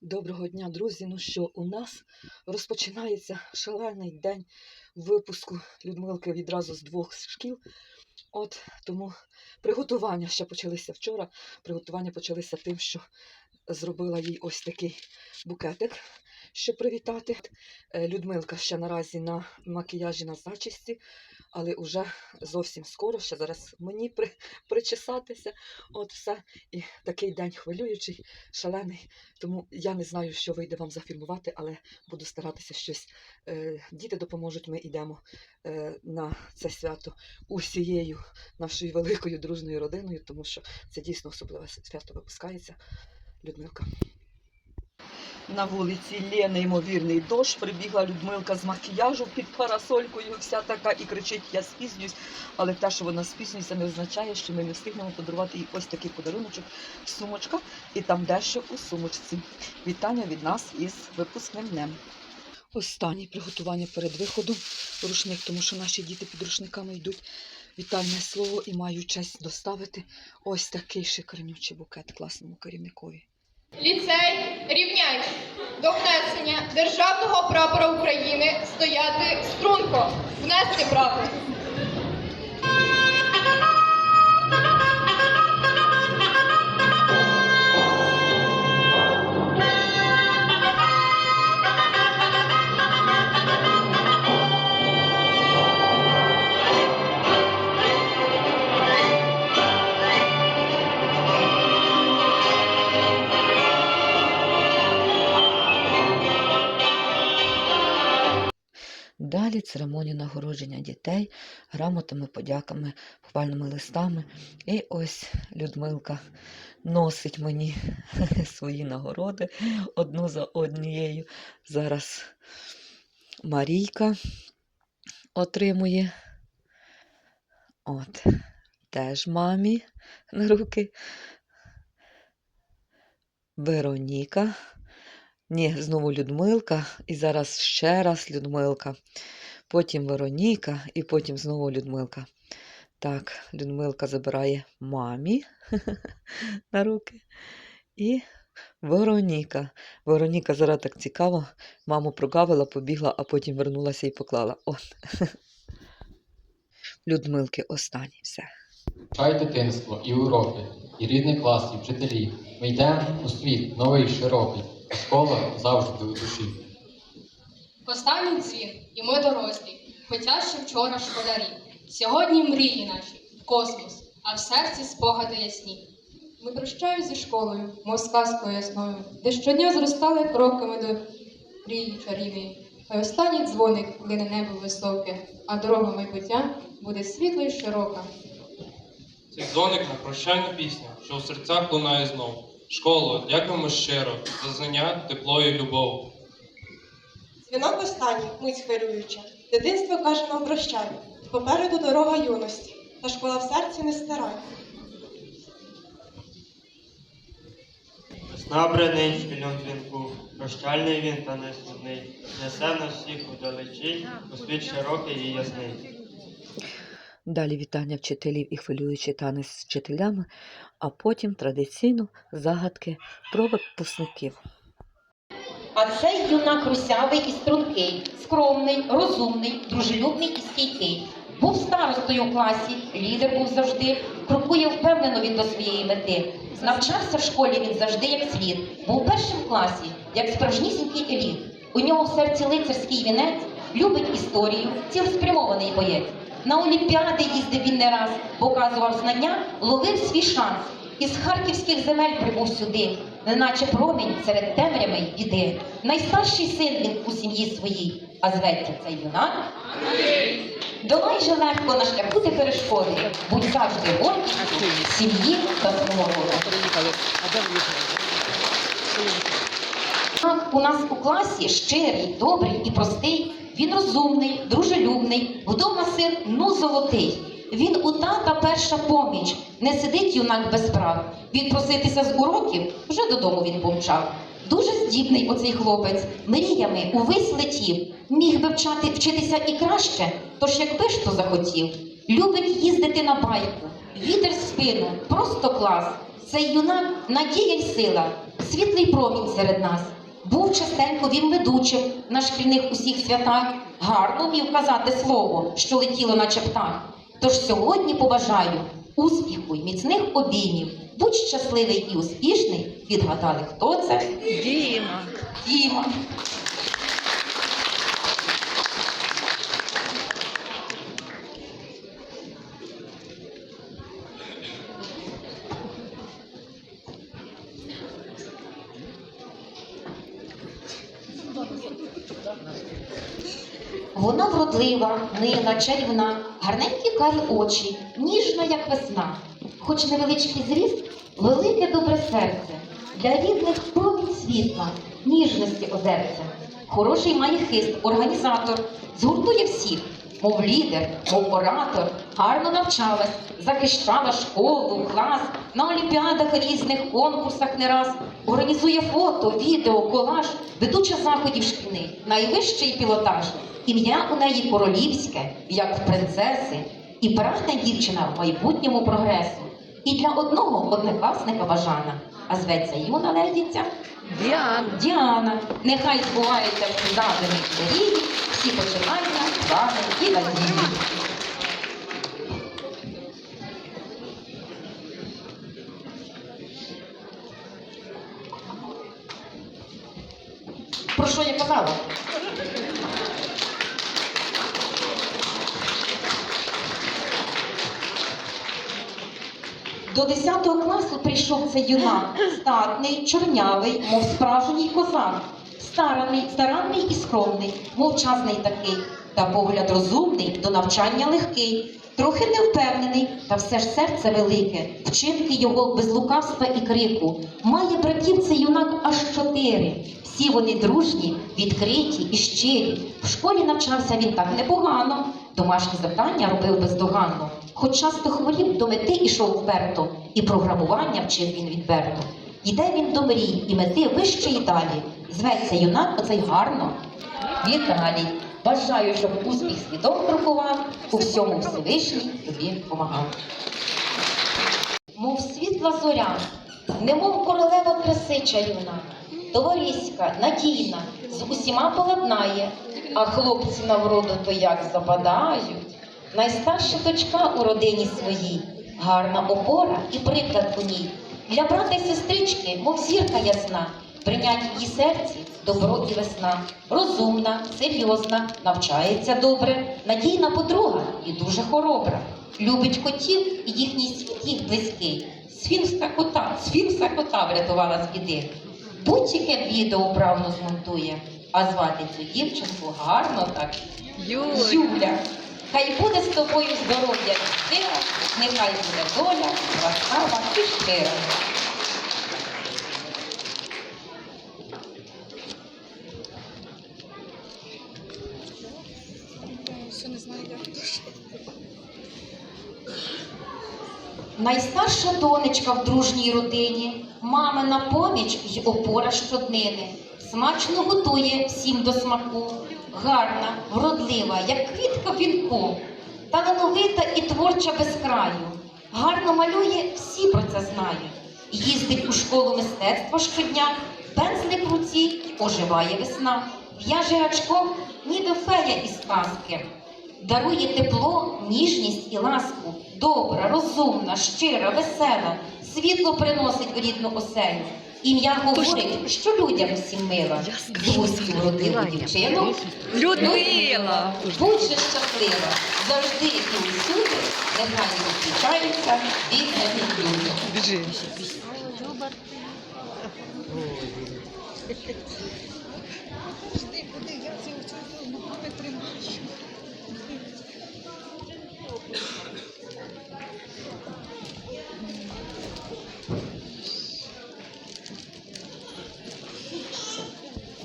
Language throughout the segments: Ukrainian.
Доброго дня, друзі. Ну що, у нас розпочинається шалений день випуску Людмилки відразу з двох шкіл. От тому приготування ще почалися вчора. Приготування почалися тим, що зробила їй ось такий букетик, щоб привітати. Е, Людмилка ще наразі на макіяжі на зачісті, але вже зовсім скоро, ще зараз мені при, причесатися. От все. І такий день хвилюючий, шалений. Тому я не знаю, що вийде вам зафільмувати, але буду старатися щось. Е, діти допоможуть. Ми йдемо е, на це свято усією нашою великою дружною родиною, тому що це дійсно особливе свято випускається. Людмилка. На вулиці Лє неймовірний дощ. Прибігла Людмилка з макіяжу під парасолькою, вся така і кричить: Я спізнююсь. Але те, що вона спізнюється, не означає, що ми не встигнемо подарувати їй ось такий подаруночок, сумочка, і там дещо у сумочці. Вітання від нас із випускним днем. Останнє приготування перед виходом рушник, тому що наші діти під рушниками йдуть. Вітальне слово і маю честь доставити ось такий шикарнючий букет класному керівникові. Ліцей рівняй до внесення державного прапора України стояти струнко. Внести прапор. Далі церемонія нагородження дітей грамотами, подяками, похвальними листами. І ось Людмилка носить мені свої нагороди одну за однією. Зараз Марійка отримує. От, теж мамі на руки. Вероніка. Ні, знову Людмилка, і зараз ще раз Людмилка, потім Вероніка, і потім знову Людмилка. Так, Людмилка забирає мамі на руки. І Вероніка. Вероніка зараз так цікаво. Маму прогавила, побігла, а потім вернулася і поклала. От. Людмилки останні все. Чай дитинство і уроки, і рідний клас, і вчителі. Ми йдемо у світ новий, широкий, школа завжди у душі. Останній дзвін, і ми дорослі, хоча ще вчора школярі. Сьогодні мрії наші, космос, а в серці спогади ясні. Ми прощаємося зі школою, мов сказкою ясною, де щодня зростали кроками до мрії чарівної. А останній дзвоник лине небо високе, а дорога майбуття буде світла й широка. Цей дзвоник на прощальну пісню, що у серцях лунає знов. Школу, дякуємо щиро за знання, тепло і любов. Дзвінок останній, мить хвилююча. Дитинство каже нам прощай. Попереду дорога юності, та школа в серці не стирай. Весна бренить дзвінку, прощальний він та не судний, несе нас всіх удалечінь, у світ широкий і ясний. Далі вітання вчителів і хвилюючий танець з вчителями, а потім традиційно загадки про випускників. А цей юнак русявий і стрункий, скромний, розумний, дружелюбний і стійкий. Був старостою в класі, лідер був завжди, крокує впевнено він до своєї мети. Навчався в школі він завжди як слід, був першим в класі, як справжнісінький еліт. У нього в серці лицарський вінець, любить історію, цілеспрямований боєць. На олімпіади їздив він не раз, показував знання, ловив свій шанс. Із харківських земель прибув сюди, неначе промінь серед темряви й. Найстарший син він у сім'ї своїй, а зветься цей юнак. Долай же легко на шляху ти перешкоди, будь завжди гордістю сім'ї та свого. Так, у нас у класі щирий, добрий і простий. Він розумний, дружелюбний, вдома син ну золотий. Він у тата перша поміч, не сидить юнак без прав. Він проситися з уроків вже додому він помчав. Дуже здібний оцей хлопець, мріями увесь летів. Міг би вчати вчитися і краще, тож якби ж то захотів. Любить їздити на байку, вітер в спину, просто клас. Цей юнак надія й сила. світлий промінь серед нас. Був частенько він ведучим на шкільних усіх святах, гарно вмів казати слово, що летіло, на чептах. Тож сьогодні побажаю успіху й міцних обіймів. Будь щасливий і успішний. Відгадали, хто це? Діма. Діма. Вона вродлива, мила, чарівна, гарненькі карі очі, ніжна, як весна. Хоч невеличкий зріст, велике добре серце, для рідних промінь світла, ніжності озерця. Хороший має хист, організатор, згуртує всіх, мов лідер, мов оратор, гарно навчалась, захищала школу, клас, на олімпіадах різних конкурсах не раз, організує фото, відео, колаж, ведуча заходів шкільних, найвищий пілотаж. Ім'я у неї королівське, як в принцеси, і прагне дівчина в майбутньому прогресу. І для одного однокласника бажана, а зветься юна ледіця Діана. Діана. Нехай збуваються всі задумі мрії, всі починання, плани і надії. Про що я казала? До 10 класу прийшов цей юнак, статний, чорнявий, мов справжній козак, стараний, старанний і скромний, мовчазний такий, та погляд розумний, до навчання легкий, трохи невпевнений, та все ж серце велике, вчинки його без лукавства і крику. Має братів цей юнак аж чотири. Всі вони дружні, відкриті і щирі. В школі навчався він так непогано, домашні завдання робив бездоганно. Хоч часто хворів, до мети ішов вперто, і програмування вчив він відверто. Йде він до мрій і мети вище і далі. Зветься юнак оцей гарно. Віталій. Бажаю, щоб успіх свідом крокував, у всьому Всевишній тобі помагав. Мов світла зоря, немов королева краси чарівна, товариська, надійна, з усіма поладнає, а хлопці на вроду то як западають. Найстарша дочка у родині своїй, гарна опора і приклад у ній. Для брата й сестрички, мов зірка ясна, прийнять її серці добро і весна. Розумна, серйозна, навчається добре, надійна подруга і дуже хоробра. Любить котів і їхній світ їх близький. Сфінкса кота, сфінкса кота врятувала з біди. Будь-яке відео вправно змонтує, а звати цю дівчинку гарно так. Юля. Хай буде з тобою здоров'я і сила, нехай буде доля, ласкава і щира. Найстарша донечка в дружній родині, мамина поміч й опора щоднини. Смачно готує всім до смаку, гарна, вродлива, як квітка вінку, талановита і творча без краю. Гарно малює, всі про це знають. Їздить у школу мистецтва щодня, пензлик в руці оживає весна. В'яже гачком, ніби фея із казки. Дарує тепло, ніжність і ласку, добра, розумна, щира, весела, світло приносить в рідну оселю. Ім'я говорить, що людям всім мила. Звуську вродливу дівчину. Людмила. Будь же щаслива, завжди і усюди, нехай зустрічаються бідні люди. Біжи.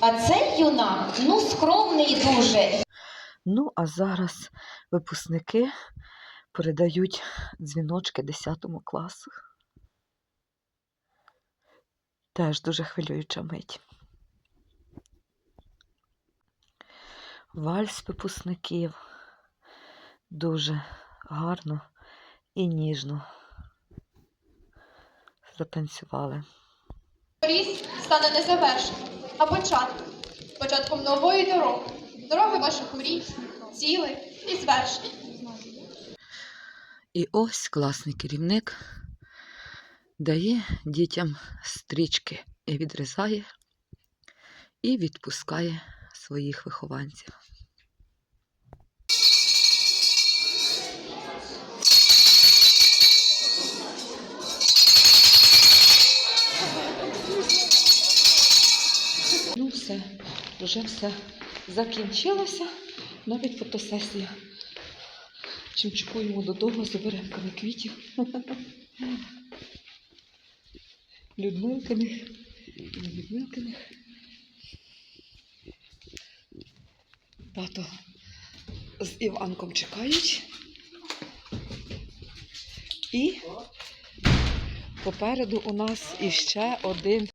А цей юнак, ну скромний дуже, Ну, а зараз випускники передають дзвіночки 10 класу. Теж дуже хвилююча мить. Вальс випускників дуже гарно і ніжно затанцювали. Ріс стане не завершенням, а початком. Початком нової дороги. Дороги ваших мрій, цілей і звершень. І ось класний керівник дає дітям стрічки і відрізає, і відпускає своїх вихованців. Все, вже все закінчилося, навіть фотосесія. Чимчикуємо додому з оберемками квітів. Людмилкиних. Людмилкиних. Тато з Іванком чекають. І попереду у нас іще один